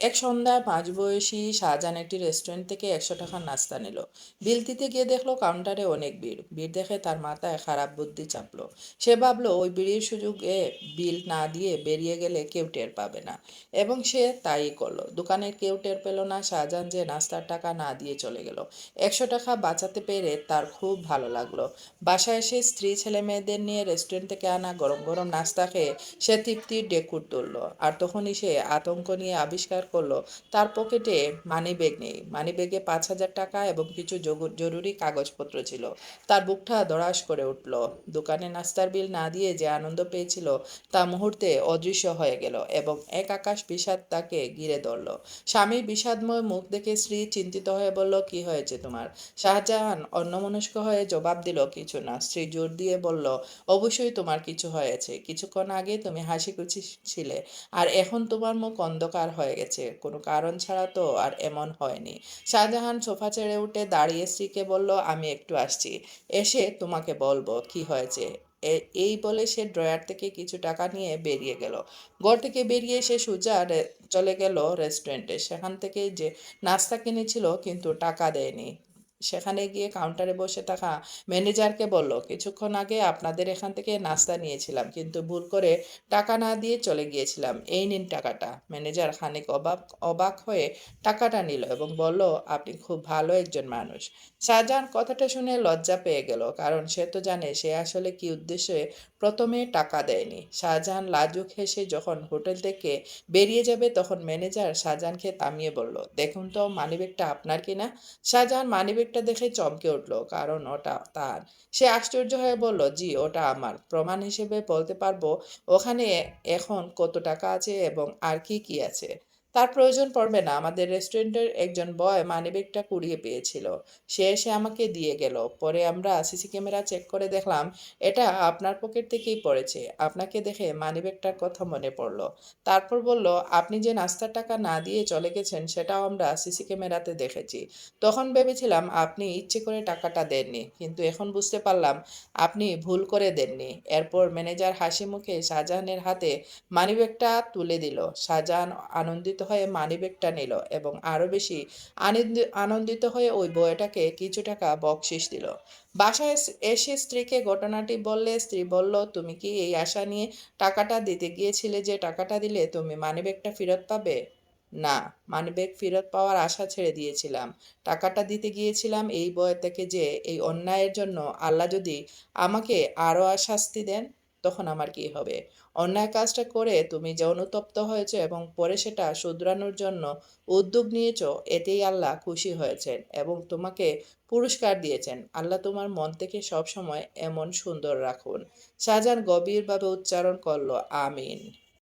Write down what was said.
এক সন্ধ্যায় পাঁচ বয়সী শাহজাহান একটি রেস্টুরেন্ট থেকে একশো টাকার নাস্তা নিল। বিল দিতে গিয়ে দেখল কাউন্টারে অনেক ভিড়। ভিড় দেখে তার মাথায় খারাপ বুদ্ধি চাপলো। সে ভাবলো, ওই বিড়ির সুযোগে বিল না দিয়ে বেরিয়ে গেলে কেউ টের পাবে না। এবং সে তাই করল। দোকানে কেউ টের পেল না, শাহজাহান যে নাস্তার টাকা না দিয়ে চলে গেল। একশো টাকা বাঁচাতে পেরে তার খুব ভালো লাগল। বাসায় এসে স্ত্রী, ছেলে মেয়েদের নিয়ে রেস্টুরেন্ট থেকে আনা গরম গরম নাস্তা খেয়ে সে তৃপ্তির ডেকুর তুললো। আর তখনই সে আতঙ্ক নিয়ে আবিষ্কার করল। তার পকেটে মানি ব্যাগ নেই। মানি ব্যাগে পাঁচ হাজার টাকা এবং কিছু জরুরি কাগজপত্র ছিল। তার বুকটা দড়াস করে উঠল। দোকানে নাস্তার বিল না দিয়ে যে আনন্দ পেয়েছিল তা মুহূর্তে অদৃশ্য হয়ে গেল এবং এক আকাশ বিষাদ তাকে ঘিরে ধরল। স্বামীর বিষাদময় মুখ দেখে স্ত্রী চিন্তিত হয়ে বলল, কি হয়েছে তোমার? শাহজাহান অন্যমনস্ক হয়ে জবাব দিল, কিছু না। স্ত্রী জোর দিয়ে বলল, অবশ্যই তোমার কিছু হয়েছে। কিছুক্ষণ আগে তুমি হাসি খুশি ছিলে। আর এখন তোমার মুখ অন্ধকার হয়ে গেছে। কোনো কারণ ছাড়া তো আর এমন হয়নি। শাহজাহান সোফা ছেড়ে উঠে দাঁড়িয়ে স্ত্রীকে বলল, আমি একটু আসছি। এসে তোমাকে বলব কি হয়েছে। এই বলে সে ড্রয়ার থেকে কিছু টাকা নিয়ে বেরিয়ে গেল। ঘর থেকে বেরিয়ে সে সুজা চলে গেল রেস্টুরেন্টে। সেখান থেকে যে নাস্তা কিনেছিল কিন্তু টাকা দেয়নি। সেখানে গিয়ে কাউন্টারে বসে থাকা ম্যানেজারকে বলল, কিছুক্ষণ আগে আপনাদের এখান থেকে নাস্তা নিয়েছিলাম, কিন্তু ভুল করে টাকা না দিয়ে চলে গিয়েছিলাম। এই নিন টাকাটা। ম্যানেজার খানিক অবাক অবাক হয়ে টাকাটা নিল এবং বলল, আপনি খুব ভালো একজন মানুষ। শাহজাহান কথাটা শুনে লজ্জা পেয়ে গেল, কারণ সে তো জানে সে আসলে কি উদ্দেশ্যে প্রথমে টাকা দেয়নি। শাহজাহান লাজুক হেসে যখন হোটেল থেকে বেরিয়ে যাবে, তখন ম্যানেজার শাহজাহানকে থামিয়ে বলল, দেখুন তো মানিব্যাগটা আপনার কিনা? শাহজাহান মানিব্যাগটা দেখে চমকে উঠল, কারণ ওটা তার। সে আশ্চর্য হয়ে বলল, জি, ওটা আমার। প্রমাণ হিসেবে বলতে পারব, ওখানে এখন কত টাকা আছে এবং আর কি কি আছে? তার প্রয়োজন পড়বে না। আমাদের রেস্টুরেন্টের একজন বয় মানিব্যাগটা কুড়িয়ে পেয়েছিল। সে এসে আমাকে দিয়ে গেল। পরে আমরা সিসি ক্যামেরা চেক করে দেখলাম, এটা আপনার পকেট থেকেই পড়েছে। আপনাকে দেখে মানিব্যাগটার কথা মনে পড়ল। তারপর বলল, আপনি যে নাস্তার টাকা না দিয়ে চলে গেছেন, সেটাও আমরা সিসি ক্যামেরাতে দেখেছি। তখন ভেবেছিলাম, আপনি ইচ্ছে করে টাকাটা দেননি। কিন্তু এখন বুঝতে পারলাম, আপনি ভুল করে দেননি। এরপর ম্যানেজার হাসি মুখে শাহজাহানের হাতে মানিব্যাগটা তুলে দিল। শাহজাহান আনন্দিত হয়ে মানিব্যাগটা নিল এবং আরও বেশি আনন্দি- আনন্দিত হয়ে ওই বইটাকে কিছু টাকা বকশিস দিল। বাসায় এসে স্ত্রীকে ঘটনাটি বললে স্ত্রী বলল, তুমি কি এই আশা নিয়ে টাকাটা দিতে গিয়েছিলে যে টাকাটা দিলে তুমি মানিব্যাগটা ফেরত পাবে? না, মানিব্যাগ ফেরত পাওয়ার আশা ছেড়ে দিয়েছিলাম। টাকাটা দিতে গিয়েছিলাম এই বয় থেকে যে এই অন্যায়ের জন্য আল্লাহ যদি আমাকে আরও শাস্তি দেন। তখন আমার কি হবে? অন্যায় কাজটা করে তুমি যে অনুতপ্ত হয়েছে এবং পরে সেটা শুধরানোর জন্য উদ্যোগ নিয়েছ, এতেই আল্লাহ খুশি হয়েছেন এবং তোমাকে পুরস্কার দিয়েছেন। আল্লাহ তোমার মন থেকে সবসময় এমন সুন্দর রাখুন। শাহজাহান গভীরভাবে উচ্চারণ করল, আমিন।